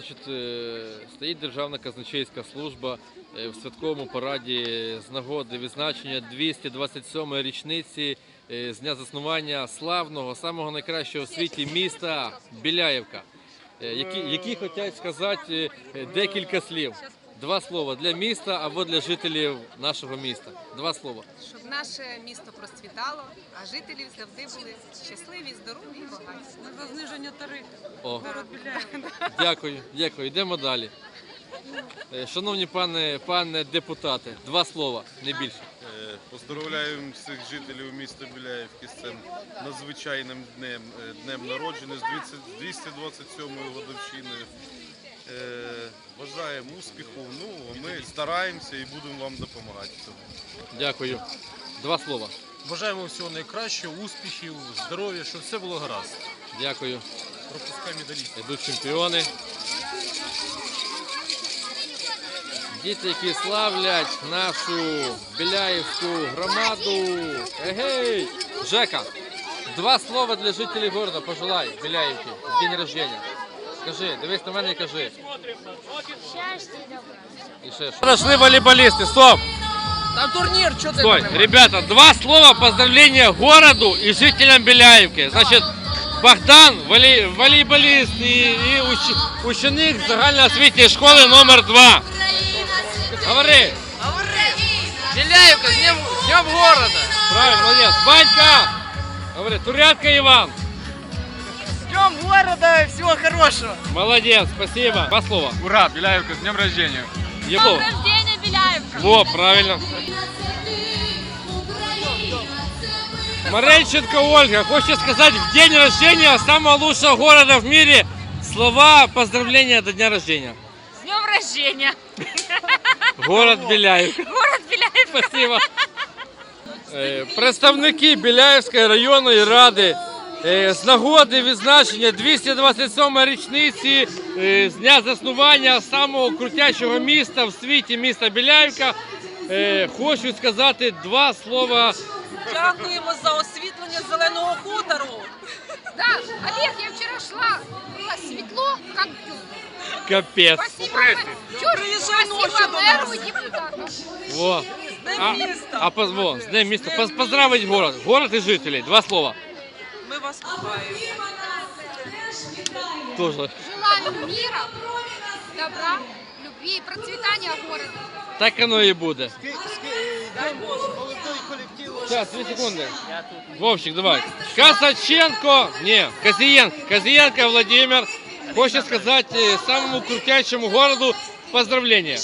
Е, стоїть Державна казначейська служба е, в святковому параді з нагоди відзначення 227-ї річниці е, з дня заснування славного, самого найкращого в світі міста Біляєвка, які, які хочуть сказати декілька слів. Два слова для міста або для жителів нашого міста. Два слова. щоб наше місто процвітало, а жителі завжди були щасливі, здорові і багаті. За зниження тарифів. О, дякую, дякую. Йдемо далі. Е, Шановні пане, пане депутати, два слова, не більше. Е, Поздоровляємо всіх жителів міста Біляївки з цим надзвичайним днем, е, днем народження з 227-ю годовщиною. Е, Бажаємо успіху. Ну, а ми стараємося і будемо вам допомагати. в цьому. Дякую. Два слова. Бажаємо всього найкращого, успіхів, здоров'я, щоб все було гаразд. Дякую. Пропускай медалістів. Йдуть чемпіони. Діти, які славлять нашу біляївську громаду. Егей! Жека, два слова для жителів города пожелай Біляївки день рождения. Скажи, дивись на мене і кажи. Счастья и добра. І ще що. Прошли волейболисты, стоп! Там турнір, що ти Стой, ребята, два слова поздравления городу и жителям Беляевки. Значит, Богдан, волей, волейболист и, и уч, ученик загальноосвітньої школи номер 2. Говори. Біляєвка, з днем, з днем города. Правильно, молодец. Банька. Говори, Турятка Иван. З днем города, всього хорошого. Молодец, спасибо. Два слова. Ура, Біляєвка, з днем рождения. Єглов. рождения, Беляевка! Во, правильно. Маренченко Ольга хочет сказать в день рождения самого лучшего города в мире слова поздравления до дня рождения. С днем рождения! Город Біляївка. Город Беляевка! Спасибо. Е, Представники Біляївської районної ради е, з нагоди відзначення 227 річниці е, з дня заснування самого крутячого міста в світі, міста Біляївка, е, хочу сказати два слова. Дякуємо за освітлення зеленого хутору. Да, Олег, я вчора шла, было светло, как днем. Капець. Спасибо, Чё, Приезжай ночью спасибо до мэру нас. и депутатам. Во. Днем А, міста. а поз- во, з днем міста. Поз- Поздравить город. Город і жителей. Два слова. Вас кохаємо. Тоже. Желаю мира, добра, любви и процветания города. Так воно і буде. Сейчас, две секунды. Вовчик, давай. Касаченко, не, Козиенко. Козиенко Владимир хочет сказать э, самому крутящему городу поздравления.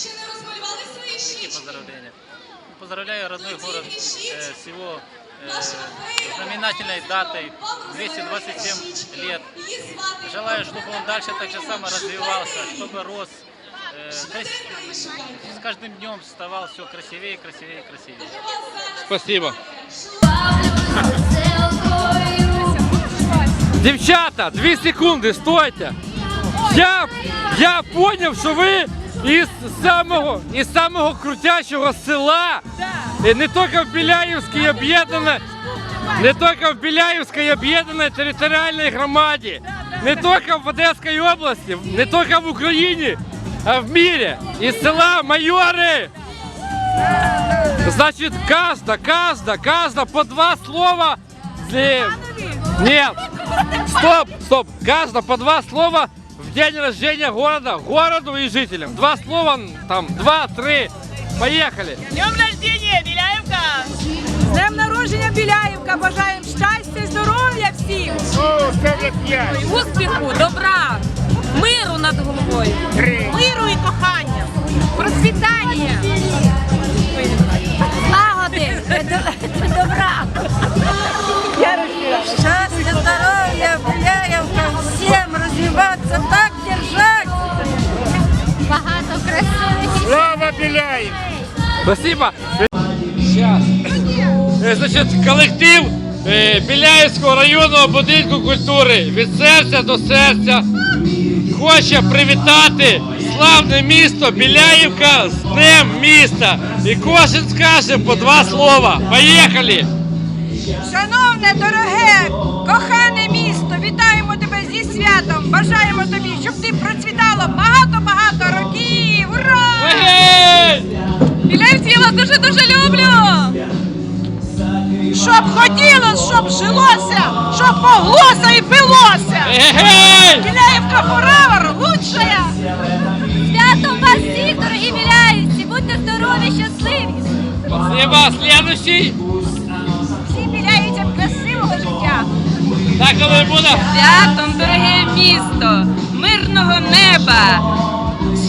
Поздравляю родной город э, с его э, знаменательной датой 227 лет. Желаю, чтобы он дальше так же само развивался, чтобы рос. э, крас- с каждым днем ставал все красивее, красивее, красивее. Спасибо. Девчата, две секунды, стойте. Я, я понял, що ви із самого, із самого крутящого села, і не тільки в Біляївській об'єднаної, не тільки в Біляївській об'єднаної територіальній громаді, не тільки в Одеській області, не тільки в Україні, а в мірі. Із села Майори. Значит, каждая, каждая, каждая по два слова. Э, Нет. Стоп, стоп. Каждая по два слова в день рождения города, городу и жителям. Два слова, там, два, три. Поехали. Днем рождения, Біляєвка! З днем народження Біляєвка! Бажаємо щастя і здоров'я всім! Успіху, добра, миру над головою, миру і кохання, процвітання, Лагоды! Добра! щастя, здоров'я, Біляєвка, всім розвиватися, так держать! Багато красивих! Спасибо. Сейчас. Значить, колектив е, Біляївського районного будинку культури від серця до серця хоче привітати славне місто Біляївка з Днем міста. І кожен скаже по два слова. Поїхали! Шановне, дороге, кохане місто, вітаємо тебе зі святом! Бажаємо тобі, щоб ти процвітало багато-багато років! Ура! Біляївці, я вас дуже-дуже люблю! Щоб хотілося, щоб жилося, щоб моглося і пилося! Біляївка forever лучшая! Святом вас всіх, дорогі біляївці! Будьте здорові, щасливі! Спасибо, следующий. Всім біляївцям красивого життя! Так і буде. Святом, дороге місто, мирного неба,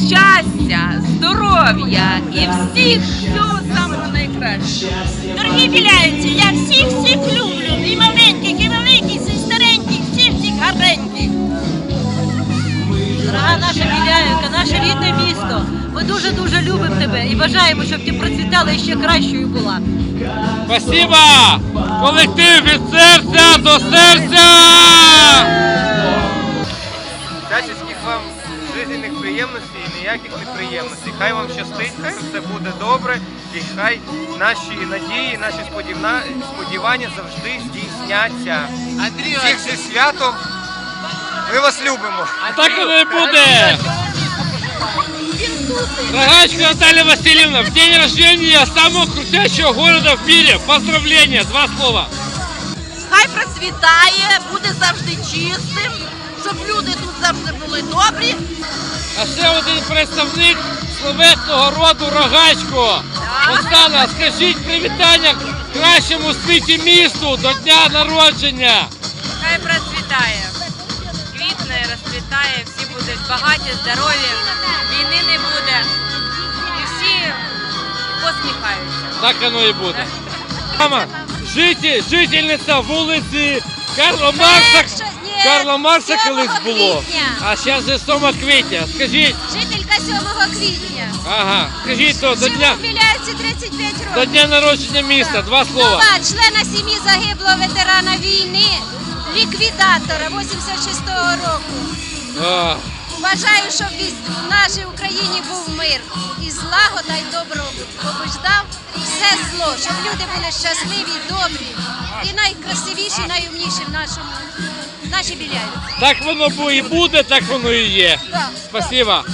щастя, здоров'я і всіх всього самого найкращого. Дорогі біляївці, я всіх всіх люблю! І маленьких, і великих, і стареньких, всіх всіх гарненьких! Дорога наша Біляївка, наше рідне місто. Ми дуже дуже любимо тебе і бажаємо, щоб ти процвітала і ще кращою була. Спасибо! Колектив від серця до серця! Всяческих вам жизненних приємностей і ніяких неприємностей. Хай вам щастить, хай все буде добре, і хай наші надії, наші сподівання завжди здійсняться. Всіх зі святом. Ми вас любимо. А Так і буде! Рогачка Наталья Васильевна, в день рождения самого крутящего города в мире. Поздравления, два слова. Хай процвітає, буде завжди чистим, щоб люди тут завжди були добрі. А ще один представник словетного роду Рогачко. Оксана, скажіть привітання кращому світі місту до дня народження. Хай процвітає, квітне, розцвітає, всі будуть багаті, здорові, війни не буде. І всі посміхаються. Так воно і буде. Мама, житель, жительниця вулиці Карла Марса. Карла Марса колись було. А зараз же 7 квітня. Скажіть, Жителька 7 квітня. ага, скажіть то до дня, Біляївці 35 до років. дня народження міста. Два слова. Нова члена сім'ї загиблого ветерана війни, ліквідатора 86-го року. А, Бажаю, щоб в нашій Україні був мир і злагода й добробут. Побуждав все зло, щоб люди були щасливі, добрі і найкрасивіші, найумніші в нашому в нашій Біляївці. Так воно бу- і буде, так воно і є. Да. Спасибо.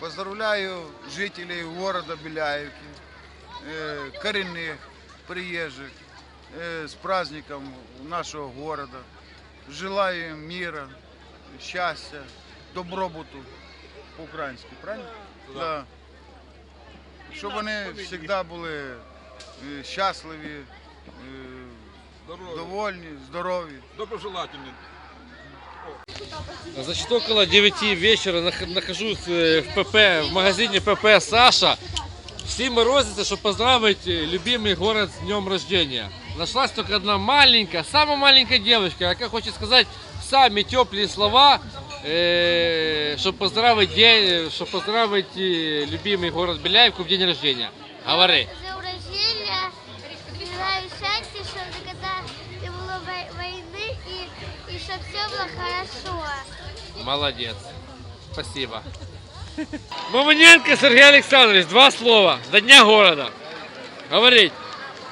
Поздравляю жителей города Беляевки, э, коренных, приезжих, э, с праздником нашего города. Желаю им мира, счастья, добробуту по-українськи, правильно? Да. Щоб вони завжди були е, щасливі, е, довольні, здорові. Значит, около 9 вечера нах- нахожусь э, в ПП, в магазине ПП Саша. Все морозятся, чтобы поздравить э, любимый город с днем рождения. Нашлась только одна маленькая, самая маленькая девочка, яка хочет сказать самые теплые слова, чтобы поздравить, день, щоб поздравить э, любимый город Беляевку в день рождения. Говори. З урождення бажаю щастя, щоб никогда не було вой- війни і, і щоб все було хорошо. Молодец. Спасибо. Мамоненко Сергей Александрович, два слова. До дня города. Говорить.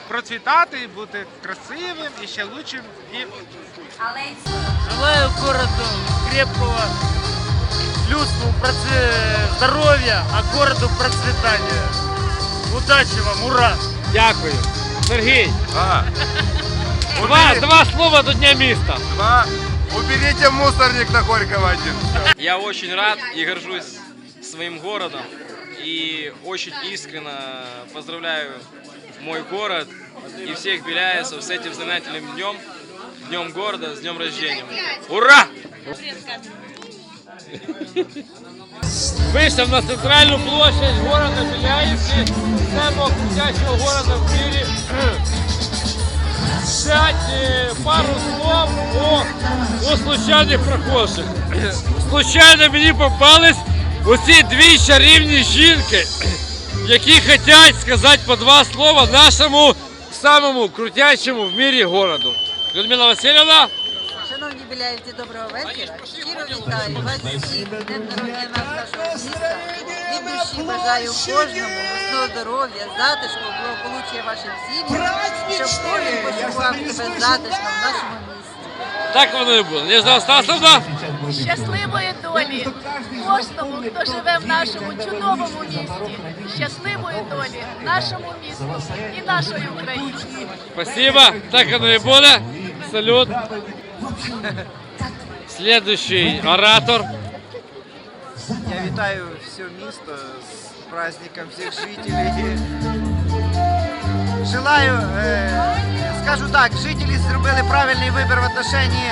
Процвітати, бути красивим і ще лучшим і Желаю городу крепкого людству здоров'я, а городу процвітання. Удачі вам, ура! Дякую. Сергій. Два, два слова до Дня міста. Уберите мусорник на Горького один. Я очень рад и горжусь своим городом. И очень искренне поздравляю мой город и всех беляевцев с этим знаменательным днем, днем города, с днем рождения. Ура! Вийшов на центральну площадь города Біляївки, самого крутящого города в мире. Взять э, пару слов о, о случайних прохожих. Случайно мені попались оці дві чарівні жінки, Які хочуть сказати по два слова нашому самому крутящому в мірі городу. Людмила Васильівна, Шановні біляївці, доброго вечора. Щиро вітаю вас всіх. Днем народження нашого міста. Від душі бажаю кожному міцного здоров'я, затишку, благополуччя вашим сім'ям, щоб кожен почував себе затишно в нашому місті. Так воно і буде. Ніжна Стасовна. Щасливої долі кожному, хто живе в нашому чудовому місті. Щасливої долі нашому місту і нашої України. Спасибо. Так оно и будет. Салют. Следующий оратор. Я вітаю все місто з праздником всіх жителей. Желаю, е, скажу так, жителі зробили правильний вибір в отношенні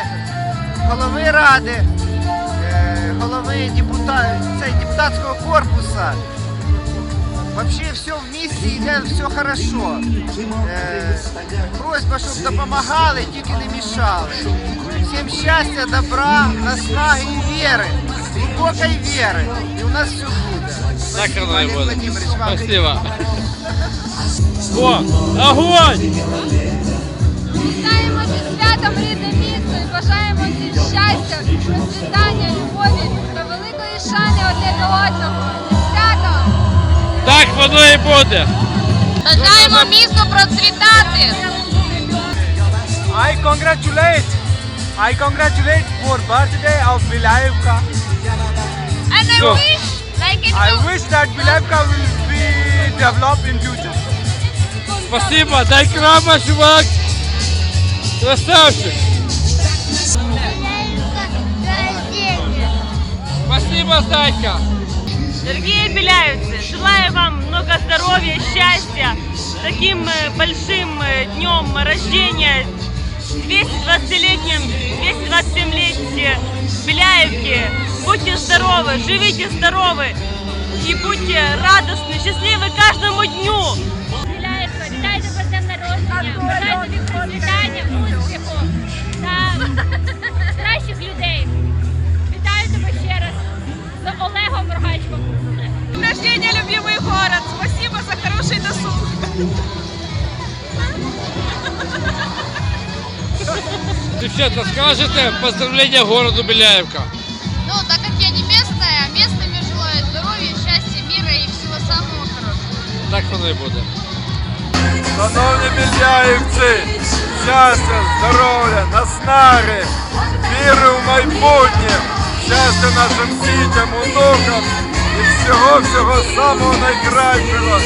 голови ради, голови депута, цей, депутатського корпуса. Вообще все в місті йде, все хорошо. Е, просьба, щоб допомагали, тільки не мішали. Всім щастя, добра, наснаги і віри, глибокої віри. І у нас все буде. Так оно и Валерий будет. Владимирович, вам Спасибо. О, огонь! Вітаємо зі святом рідне місто і Бажаємо всім щастя, процвітання, любові та великої шани одне до одного. Свято! Так воно і буде. Бажаємо місту процвітати! I congratulate, I congratulate for birthday of Vilayevka. And I So- wish, like it I wish that Vilayevka will be developed in future. Спасибо. Дай крама, чувак. Красавчик. Спасибо, Зайка. Дорогие беляевцы, желаю вам много здоровья, счастья, с таким э, большим э, днем рождения, 220-летним, 227-летие Беляевки. Будьте здоровы, живите здоровы и будьте радостны, счастливы каждому дню. Біляєвка, вітаю тебе з днем народження, бажаю тобі процвітання, успіху та Девчата, скажете поздравления городу Беляевка. Ну, так как я не местная, местными желаю здоровья, счастья, мира и всего самого хорошего. Так воно і буде. Шановні біляївці, щастя, здоров'я, наснаги, віри в майбутнє, щастя нашим дітям, онукам і всього-всього самого найкращого.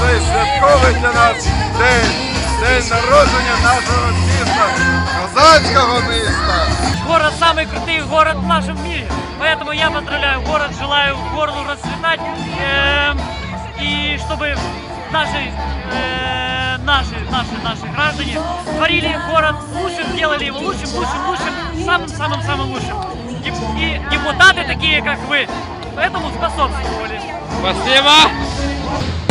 Цей святковий для нас день, день народження нашого міста, козацького міста. Город самый крутый город в нашем мире. Поэтому я поздравляю город, желаю городу расцветать. эм, и чтобы наши, э, наши, наши, наши граждане творили город лучшим, делали его лучшим, лучшим, лучшим, самым-самым-самым лучшим. Деп- И депутаты такие, как вы, этому способствовали. Спасибо!